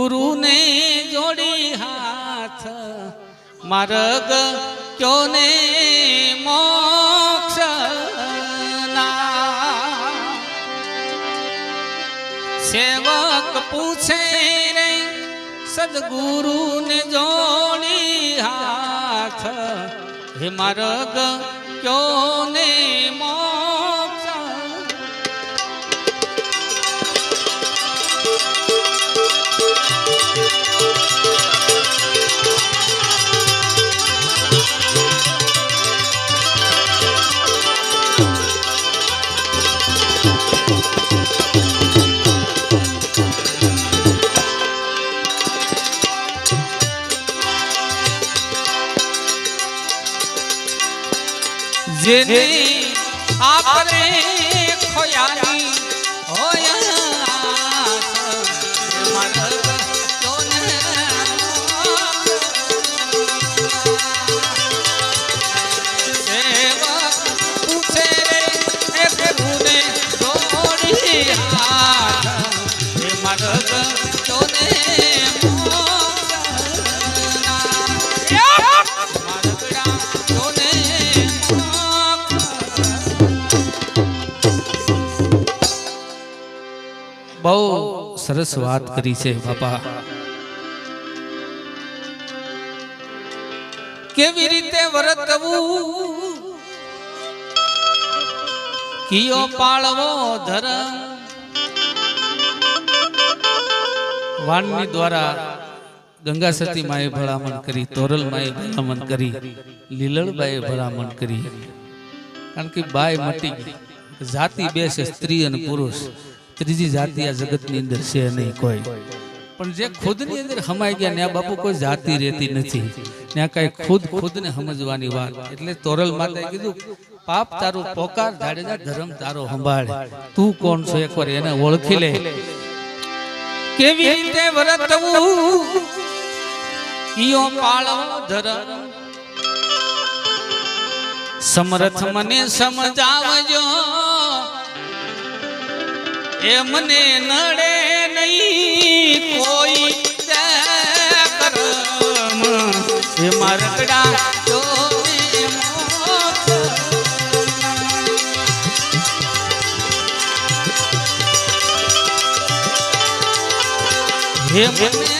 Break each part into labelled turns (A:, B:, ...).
A: ગુરુને જોડી હાથ. માર્ગ ક્યો ને? મોક્ષ સેવક પૂછે રે, સદગુરુને જોડી હાથ. હે માર્ગ ક્યો ને મોક્ષ જેને આપણે ખોયાની હોય સરસ વાત કરી છે, બાપા. કેવી રીતે વર્તવું? કિયો પાળવો ધરમ વાણની દ્વારા ગંગા સતી માએ ભલામણ કરી, તોરલ માએ ભલામણ કરી, લીલળબાએ ભલામણ કરી. કારણ કે બાય મટી જાતિ બે છે, સ્ત્રી અને પુરુષ. ત્રીજી જાતિ આ જગતની અંદર છે નહીં કોઈ. પણ જે ખુદની અંદર હમાઈ ગયા ત્યાં બાપુ કોઈ જાતિ રહેતી નથી. ત્યાં કઈ ખુદ ખુદને સમજવાની વાત. એટલે તોરલ માતાએ કીધું, પાપ તારો પોકાર જાડેજા ધર્મ તારો સંભાળે. તું કોણ છો? એકવાર એને ઓળખી લે. કેવી રીતે વર્તવું? ઈયો પાળવો ધર્મ? સમરથ મને સમજાવજો. એ મને નડે નહીં કોઈ કરમ એ મારકડા હે મને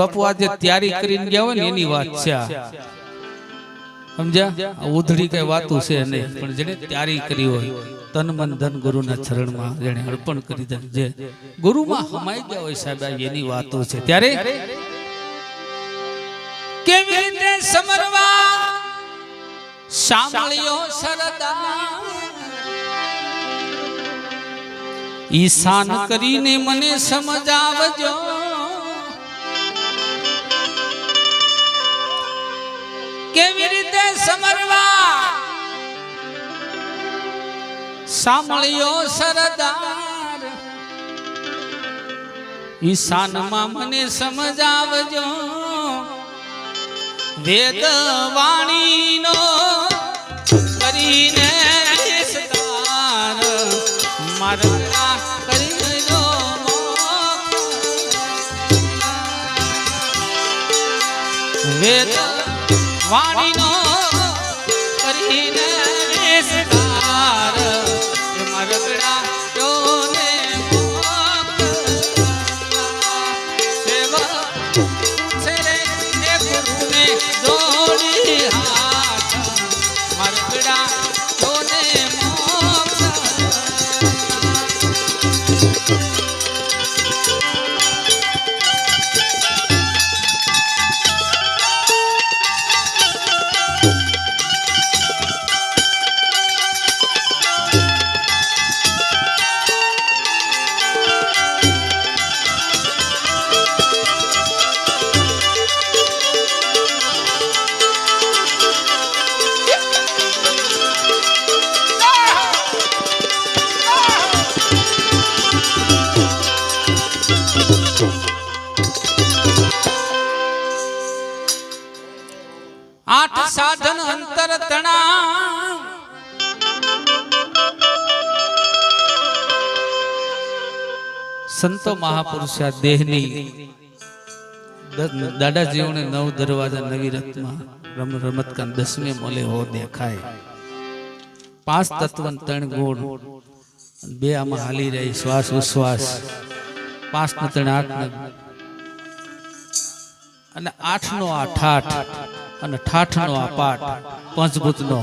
A: બાપુ આજે તૈયારી કરીને ગયા હોય ને એની વાત છે. આ. સમજ્યા? ઉધડી કઈ વાતું છે નહીં. પણ જેને તૈયારી કરી હોય તન મન ધન ગુરુના ચરણમાં જેને અર્પણ કરી દે જે ગુરુમાં હમાઈ ગયા હોય સાહેબ એની વાતો છે. ત્યારે કેવી રીતે સમરવા સાંભળ્યો સરદા ઈશાન કરીને મને સમજાવજો. કેવી રીતે સમરવા? સાંભળ્યો સરદાર. ઈશાનમાં મને સમજાવજો. વેદ વાણીનો કરીને મારા વેદ વાણીનો કરીને સંતો મહાપુરુષ આ દેહની દાદાજીઓને નવ દરવાજા નવી રથમાં રમ રમતકાન દસમે મોલે હો દેખાય. પાંચ તત્વ ત્રણ ગુણ. બે આમાં હાલી રહી શ્વાસ ઉશ્વાસ પાંચ ને ત્રણ આઠ અને આઠ નો આ ઠાઠ અને ઠાઠ નો આ પાઠ પંચભૂત નો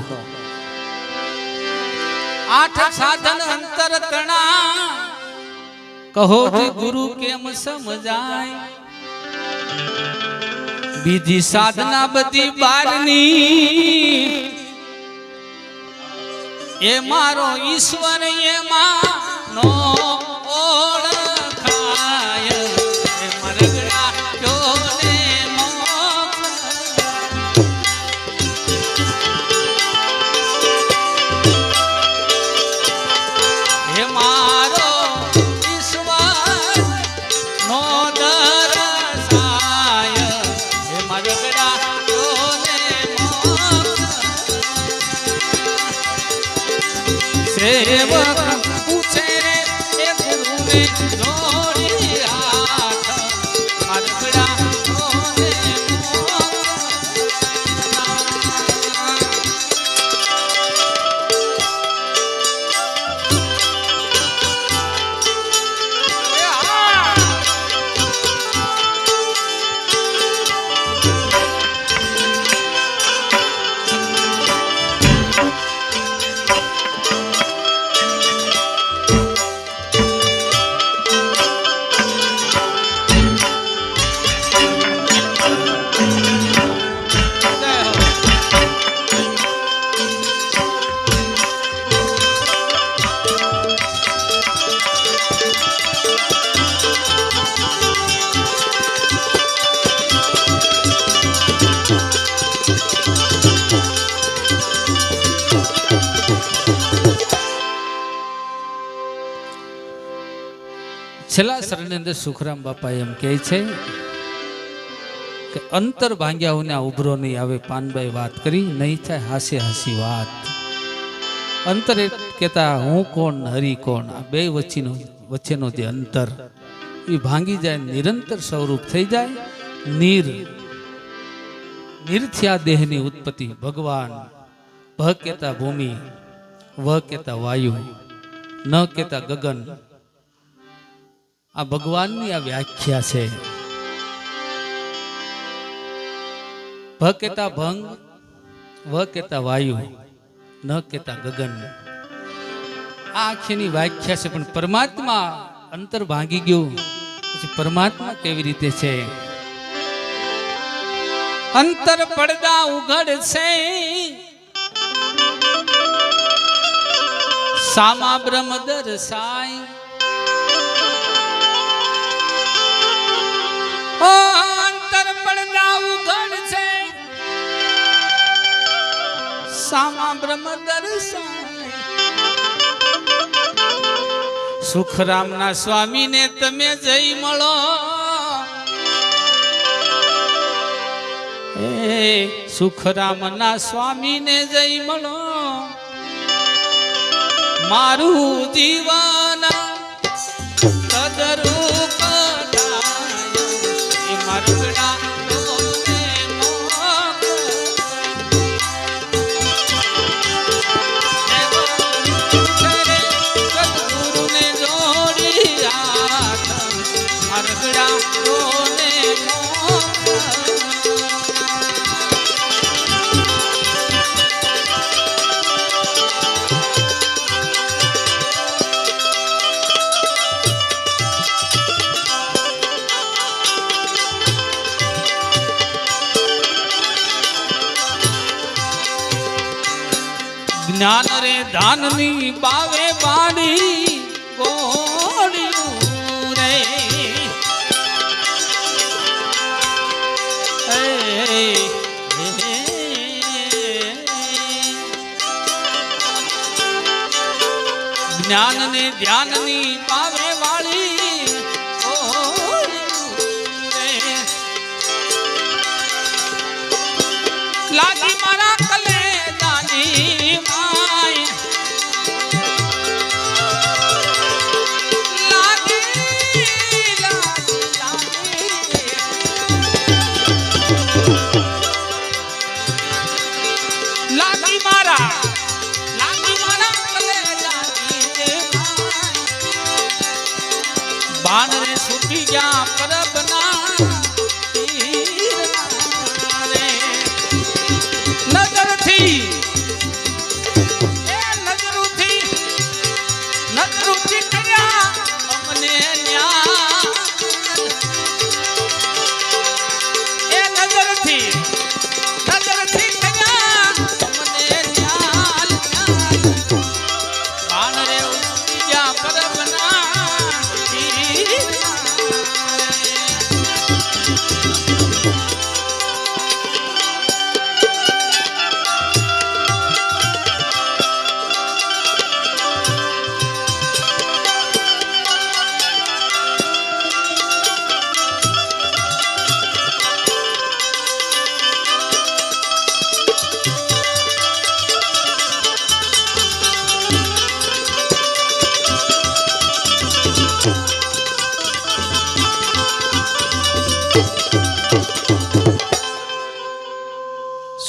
A: આઠ સાધન અંતર તણા કહો કે ગુરુ કેમ સમજાય? બીજી સાધના બધી બારની. એ મારો ઈશ્વર એમાં છેલ્લા શરણની અંદર સુખરામ બાપા એમ કહે છે કે અંતર ભાંગ્યા હું ઉભરો નહીં. આવે પાનભાઈ વાત કરી, નહીં થાય, હાસે હાસી વાત. અંતર એ કહેતા, હું કોણ? હરી કોણ? આ બે વચ્ચેનો વચ્ચેનો જે અંતર, એ ભાંગી જાય, નિરંતર સ્વરૂપ થઈ જાય. નીર નીરથી આ દેહની ઉત્પત્તિ. ભગવાન, ભ કહેતા ભૂમિ, વ કહેતા વાયુ, ન કહેતા ગગન આ ભગવાનની આ વ્યાખ્યા છે. ભ કેતા ભંગ, વ કેતા વાયુ, ન કેતા ગગન. આ આખીની વ્યાખ્યા છે, પણ પરમાત્મા અંતર ભાંગી ગયું. પછી પરમાત્મા કેવી રીતે છે? અંતર પડદા ઉઘડ છે સામા બ્રહ્મ દર્શાય. ઓ, અંતર પડદા ઉઘડ છે. સામા બ્રહ્મ દર્શાય સુખરામના સ્વામીને તમે જઈ મળો. એ, સુખરામના સ્વામીને જઈ મળો. મારું જીવન જ્ઞાન રે ધાનની બાવે બાડી ગોળ્યું રે. જ્ઞાન ને ધ્યાનની બાવે করে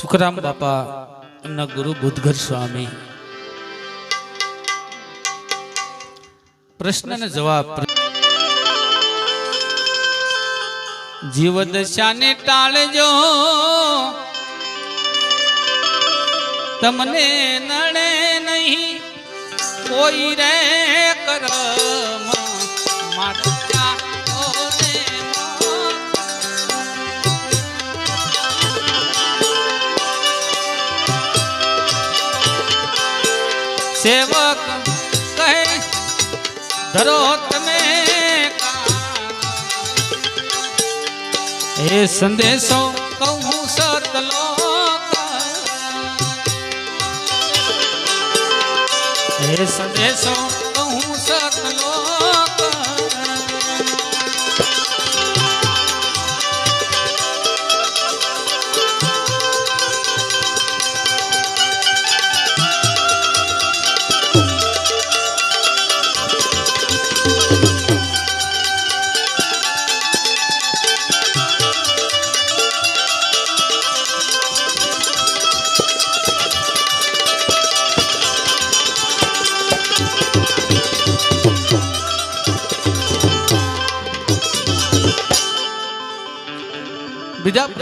A: સુખરામ બાપા એમના ગુરુ બુદ્ધગર સ્વામી. પ્રશ્નને જવાબ જીવદશાને ટાળજો. તમને નડે નહીં, કોઈ રે કરમ સેવક કહે ધરો તમે એ સંદેશો કહું સતલોક એ સંદેશો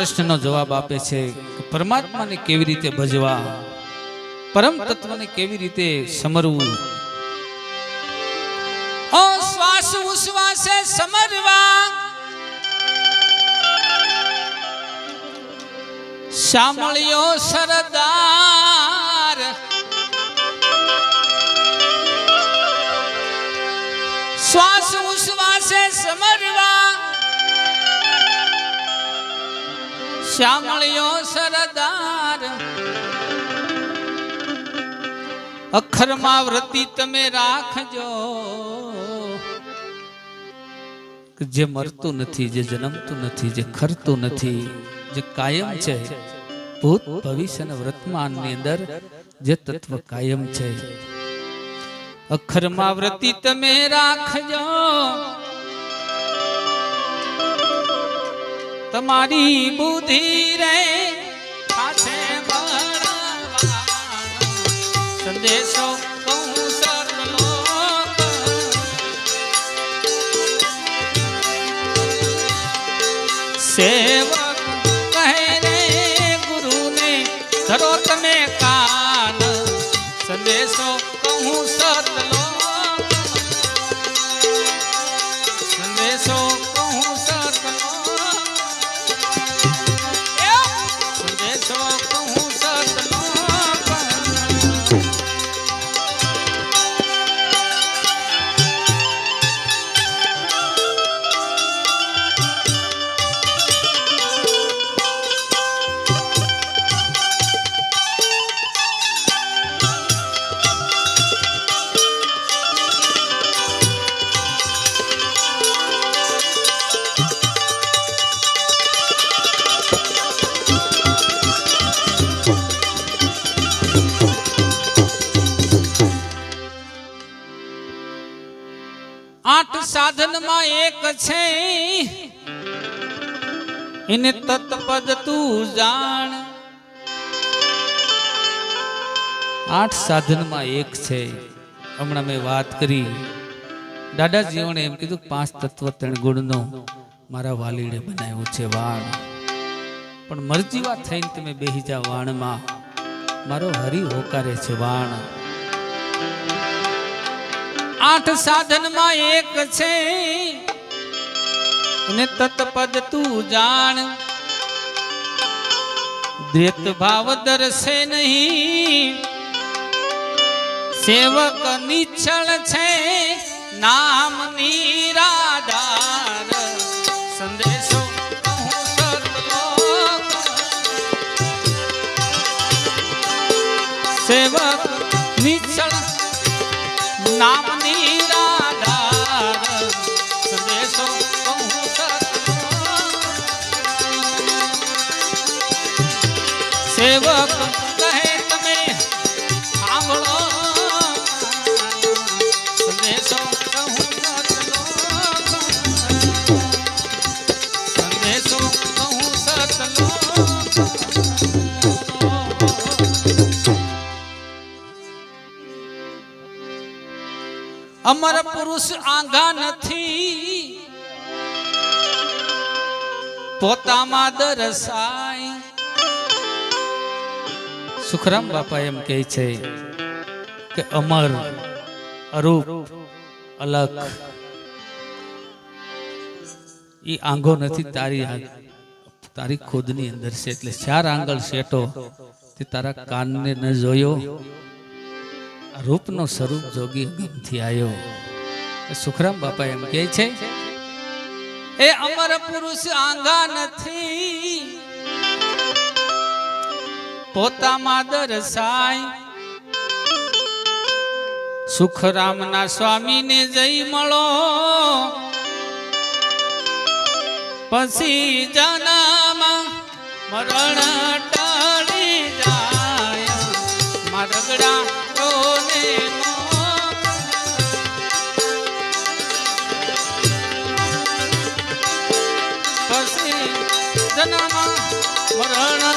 A: પ્રશ્નનો જવાબ આપે છે કે પરમાત્માને કેવી રીતે ભજવા? પરમ તત્વને કેવી રીતે સમરવું? ઓ શ્વાસ ઉશ્વાસે સમરવા. સામળ્યો સરદાર શ્યામળિયો સરદાર. અખરમાં વ્રતિ તમે રાખજો. જે મરતું નથી, જે જન્મતું નથી, જે ખરતું નથી, જે કાયમ છે, ભૂત ભવિષ્ય અને વર્તમાનની અંદર જે તત્વ કાયમ છે. અખરમાં વ્રતિ તમે રાખજો. તમારી બુદ્ધિ રે સાથે. સંદેશો સાધનમાં એક છે. એને તત્પદ તું જાણ. આઠ સાધનમાં એક છે. હમણાં મેં વાત કરી. દાદાજીઓને એમ કીધું પાંચ તત્વ ત્રણ ગુણનો મારા વાલીડે બનાવ્યો છે વાણ. પણ મરજીવા થઈને તમે બેહી જા વાણમાં. મારો હરિ હોકારે છે વાણ. આઠ સાધનમાં એક છે. ને તત્પદ તું જાણ. દ્વેત ભાવ દર્શે નહીં. સેવક નિચ્છળ છે. નામ નિરાધાર સંદેશો સેવક નિચ્છળ, નામ સેવક કહે તમે સાંભળો સંદેશો કહું સતલોક. સંદેશો કહું સતલોક. અમર પુરુષ આંગા નથી પોતામાં દરસાય સુખરામ બાપા એમ કહે છે કે અમર, અરૂપ, અલગ. એ આંગો નથી, તારી તારી ખુદની અંદર છે. એટલે ચાર આંગળ શેટો તે તારા કાનને ન જોયો. રૂપનો સ્વરૂપ જોગી અગમથી આવ્યો સુખરામ બાપા એમ કહે છે, એ અમર પુરુષ આંગા નથી પોતામાં દરસાય. સુખરામના સ્વામીને જઈ મળો. પછી જનામાં મરણ ટળી જાય. મરગડા રોને મરણ